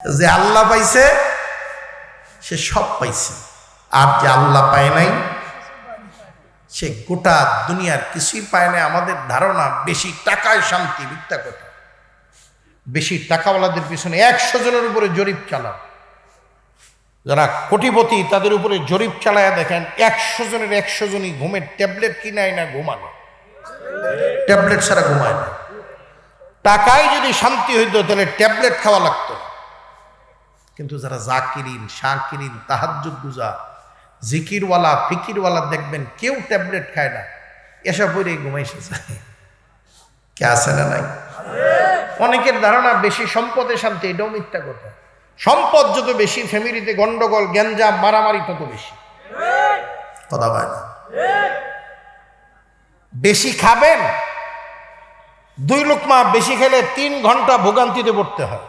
যে আল্লাহ পাইছে, সে সব পাইছে। আর যে আল্লাহ পায় নাই, সে গোটা দুনিয়ার কিছুই পায় না আমাদের ধারণা, বেশি টাকায় শান্তি, মিথ্যা কথা। বেশি টাকাওয়ালাদের পিছনে একশো জনের উপরে জরিপ চালান যারা কোটিপতি, তাদের উপরে জরিপ চালায় দেখেন, একশো জনের একশো জনই ঘুমের ট্যাবলেট কিনায় না ঘুমানো। ট্যাবলেট ছাড়া ঘুমায় না। টাকায় যদি শান্তি হইতো, তাহলে ট্যাবলেট খাওয়া লাগতো। কিন্তু যারা জাকিরিন, শাকিরিন, তাহাজ্জুদ গুজা জিকিরওয়ালা, ফিকিরওয়ালা দেখবেন কেউ ট্যাবলেট খায় না। এসব পরে ঘুমাইছে যায়। কে আছে না নাই? অনেকের ধারণা বেশি সম্পদে শান্তি, এটাও মিথ্যা কথা। সম্পদ যত বেশি, ফ্যামিলিতে গন্ডগোল, গ্যাঞ্জাম, মারামারি তত বেশি। কথা হয় না? বেশি খাবেন, দুই লোকমা বেশি খেলে তিন ঘণ্টা ভোগান্তিতে পড়তে হয়।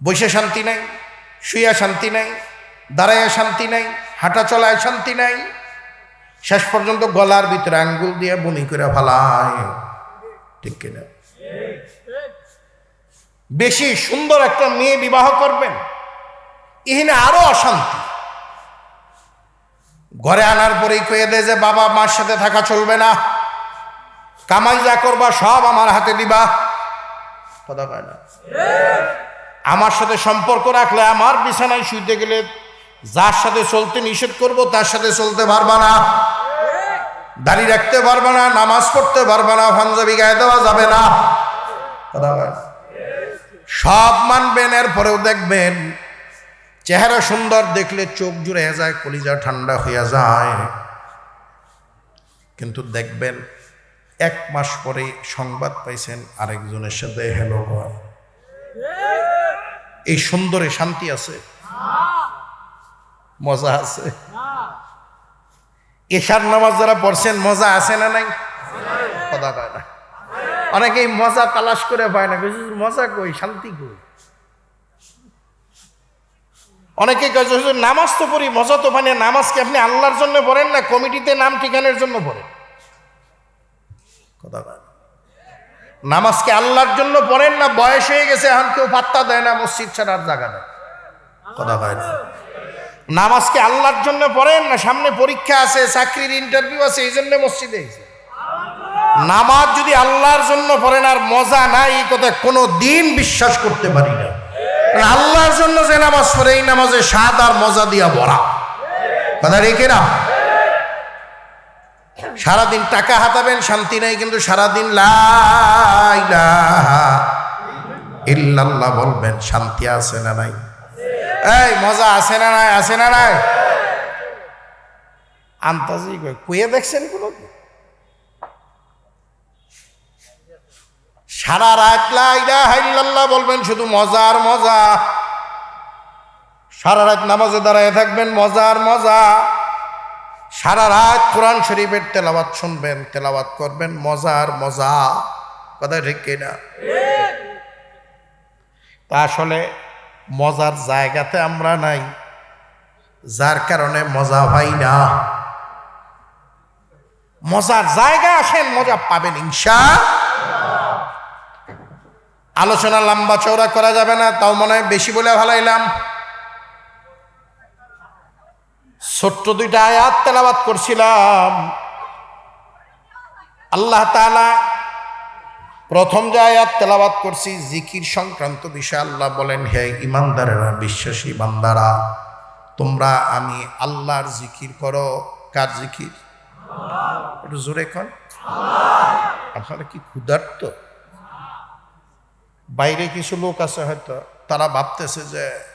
বসে শান্তি নাই শুয়া শান্তি নাই দাঁড়ায় শান্তি নাই, হাঁটা চলায় শান্তি নাই। শেষ পর্যন্ত গলার ভিতরে আঙ্গুল দিয়ে বমি করে ফালায়। ঠিক কিনা? বেশি সুন্দর একটা মেয়ে বিবাহ করবেন, এখানে আরও অশান্তি। ঘরে আনার পরেই কয়ে দেয় যে, বাবা, মার সাথে থাকা চলবে না। কামাই যা করবা, সব আমার হাতে দিবা। কথা কয় না। আমার সাথে সম্পর্ক রাখলে আমার বিছানায় শুইতে গেলে যার সাথে চলতে নিষেধ করব, তার সাথে চলতে পারবা না। দাড়ি রাখতে পারবা না, নামাজ পড়তে পারবা না, পাঞ্জাবি গায়ে দেওয়া যাবে না? সব মানবেন, এরপরেও দেখবেন, চেহারা সুন্দর দেখলে চোখ জুড়ে যায়, কলিজা ঠান্ডা হইয়া যায়। কিন্তু দেখবেন, এক মাস পরে সংবাদ পাইছেন আরেকজনের সাথে হেলো হয়। এই সুন্দরে শান্তি আছে। মজা আছে। এশার নামাজ যারা পড়ছেন মজা আছে না নাই? কথা কয় না। অনেকেই মজা তালাশ করে পায় না মজা কই? শান্তি কই? অনেকে হুজুর, নামাজ তো পড়ি মজা তো মানে নামাজ কি আপনি আল্লাহর জন্য পড়েন না কমিটিতে নাম ঠিকানের জন্য পড়েন? কথা। নামাজকে আল্লাহর জন্য পড়েন না, বয়স হয়ে গেছে, এখন কেউ পাত্তা দেয় না, মসজিদ ছাড়ার জায়গা নেই। কথা কয় না। নামাজকে আল্লাহর জন্য পড়েন না, সামনে পরীক্ষা আছে, চাকরির ইন্টারভিউ আছে, এই জন্য মসজিদে নামাজ যদি আল্লাহর জন্য পড়েন, আর মজা নাই, এই কথা কোনো দিন বিশ্বাস করতে পারি না। আল্লাহর জন্য যে নামাজ পড়ে, এই নামাজে স্বাদ আর মজা দিয়া ভরা। কথা রেখে না সারাদিন টাকা হাতাবেন, শান্তি নাই, কিন্তু সারাদিন ইল্লাল্লাহ বলবেন, শান্তি আছে না নাই? এই, মজা আছে না নাই? আছে না নাই? আন্তাজি কুয়ে দেখছেন কোনো? সারা রাত লাইলা বলবেন, শুধু মজার মজা। সারা রাত নামাজে দাঁড়ায় থাকবেন, মজার মজা। সারা রাত কোরআন শরীফের তেলাওয়াত শুনবেন, তেলাওয়াত করবেন, মজার মজা। কথা ঠিক কিনা তা আসলে মজার জায়গাতে আমরা নাই, যার কারণে মজা হয় না। মজার জায়গা আসেন, মজা পাবেন, ইনশা আলোচনা লম্বা চৌড়া করা যাবে না, তাও মনে হয় বেশি বলে ভালাইলাম। ছোট্ট দুইটা আয়াত তেলাবাত করছিলাম। আল্লাহ তাআলা প্রথম যে আয়াত তেলাবাত করছি জিকির সংক্রান্ত বিষয় আল্লাহ বলেন হে ইমানদারেরা বিশ্বাসী বান্দারা তোমরা আমি আল্লাহর জিকির করো। কার জিকির? একটু জোরে কন। আপনারা কি ক্ষুধার্ত? বাইরে কিছু লোক আছে হয়তো তারা ভাবতেছে যে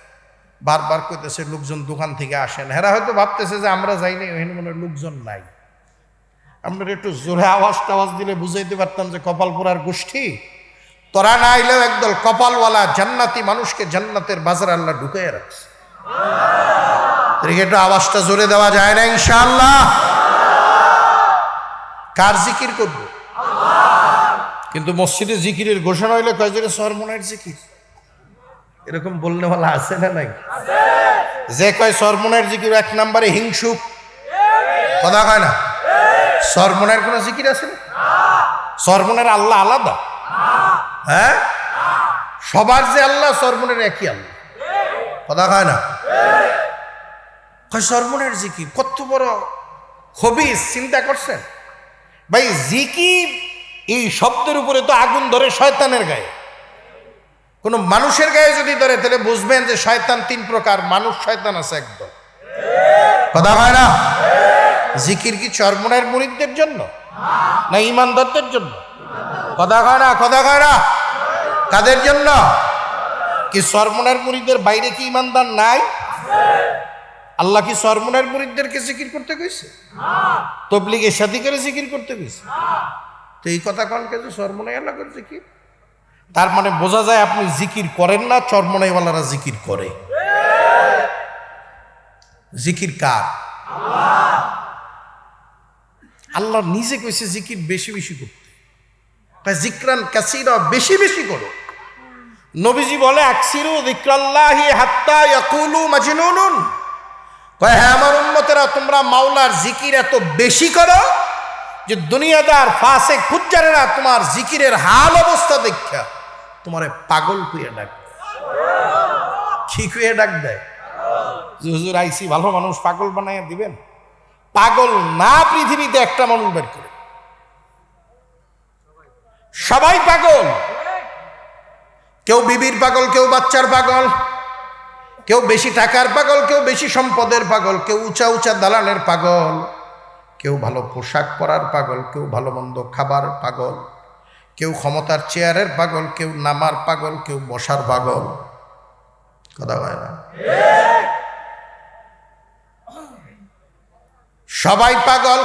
বারবার কইতেছে, লোকজন দোকান থেকে আসেন হেরা হয়তো ভাবতেছে যে আমরা যাই নাই ওখানে মনে লোকজন নাই। আমরা একটু জোরে আওয়াজ টাওয়াজ দিলে বুঝাইতে পারতাম যে কপালপুরার গোষ্ঠী। তোরা না আইলেও একদল কপালওয়ালা, জান্নাতি মানুষকে জান্নাতের বাজার আল্লাহ ঢুকাইয়া রাখছে। একটু আওয়াজটা জোরে দেওয়া যায় না, ইনশাআল্লাহ। কার জিকির করব? কিন্তু মসজিদে জিকিরের ঘোষণা হইলে কয় যে সরমনের জিকির? এরকম বললে বলা আছে না নাই? যে কয় সরমনের জিকির, এক নম্বরে হিংসুক কথা কয় না? সরমনের কোনো জিকির আছে না? সরমনের আল্লাহ আলাদা। হ্যাঁ? সবার যে আল্লাহ, সরমনের একই আল্লাহ। কথা হয় না? কয় সরমনের জিকির, কত বড় হবিস চিন্তা করছেন? ভাই, জিকির এই শব্দের উপরে তো আগুন ধরে শয়তানের গায়ে। কোনো মানুষের গায়ে যদি ধরে, তাহলে বুঝবেন যে শয়তান তিন প্রকার। মানুষ, শয়তান আছে একদম কথা হয় না? জিকির কি চরমনের মুরিদদের জন্য? না ইমানদারদের জন্য? কথা হয় না? কথা হয় না? কাদের জন্য? কি সরমনের মুরিদের বাইরে কি ইমানদার নাই? আল্লাহ কি সরমনের মুরিদদেরকে জিকির করতে কইছে? তবলিগের সাথী করে জিকির করতে কইছে? তো এই কথা কনকে যে সরমনাই আল্লাহ করে জিকির? তার মানে বোঝা যায় আপনি জিকির করেন না, চরমনাইওয়ালারা জিকির করে। জিকির কার? আল্লাহ নিজে কইছে জিকির বেশি বেশি করতে। তাই জিক্রান কাসিরা বেশি বেশি করো। নবীজি বলে, আকসিরু যিকরাল্লাহি হাত্তা ইয়াকুলু মাজনুনুন। কয় হ্যাঁ আমার উম্মতেরা, তোমরা মাওলার জিকির এত বেশি করো যে দুনিয়াদার ফাসে খুজ্জারেরা তোমার জিকিরের হাল অবস্থা দেখা তোমারে পাগল কুয়ে ডাক কি কুয়ে ডাক দেয়? হুজুর আইসি ভালো মানুষ, পাগল বানাইয়া দিবেন? পাগল না পৃথিবীতে একটা মানুষ বের করে। সবাই পাগল। কেউ বিবির পাগল, কেউ বাচ্চার পাগল, কেউ বেশি টাকার পাগল, কেউ বেশি সম্পদের পাগল, কেউ উঁচা উঁচা দালানের পাগল, কেউ ভালো পোশাক পরার পাগল, কেউ ভালো মন্দ খাবার পাগল। কেউ ক্ষমতার চেয়ারের পাগল, কেউ নামার পাগল, কেউ বসার পাগল। কথা হয় না? সবাই পাগল।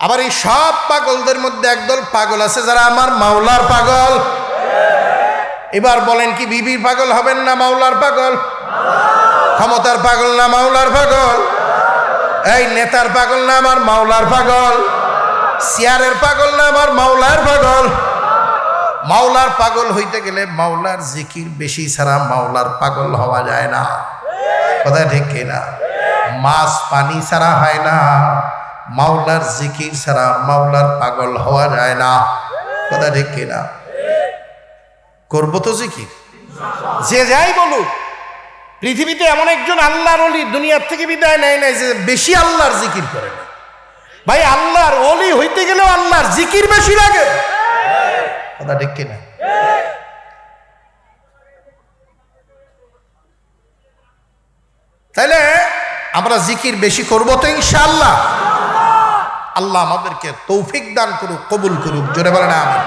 আবার এই সব পাগলদের মধ্যে একদল পাগল আছে যারা আমার মাওলার পাগল। এবার বলেন কি, বিবির পাগল হবেন না মাওলার পাগল? ক্ষমতার পাগল না মাওলার পাগল? এই নেতার পাগল না আমার মাওলার পাগল? চেয়ারের পাগল না আমার মাওলার পাগল? মাওলার পাগল হইতে গেলে মাওলার জিকির বেশি ছাড়া মাওলার পাগল হওয়া যায় না। কথা ঠিক কিনা মাছ পানি ছাড়া হয় না। মাওলার জিকির ছাড়া মাওলার পাগল হওয়া যায় না। কথা ঠিক কিনা করব তো জিকির? যে যাই বলুক, পৃথিবীতে এমন একজন আল্লাহর অলি দুনিয়ার থেকে বিদায় নেয় নাই যে বেশি আল্লাহর জিকির করে না। ভাই, আল্লাহর অলি হইতে গেলেও আল্লাহর জিকির বেশি লাগে। কথা ঠিক কিনা? তাইলে আমরা জিকির বেশি করব তো ইনশাআল্লাহ। আল্লাহ আমাদেরকে তৌফিক দান করুক, কবুল করুক। জোরে বলে না আমি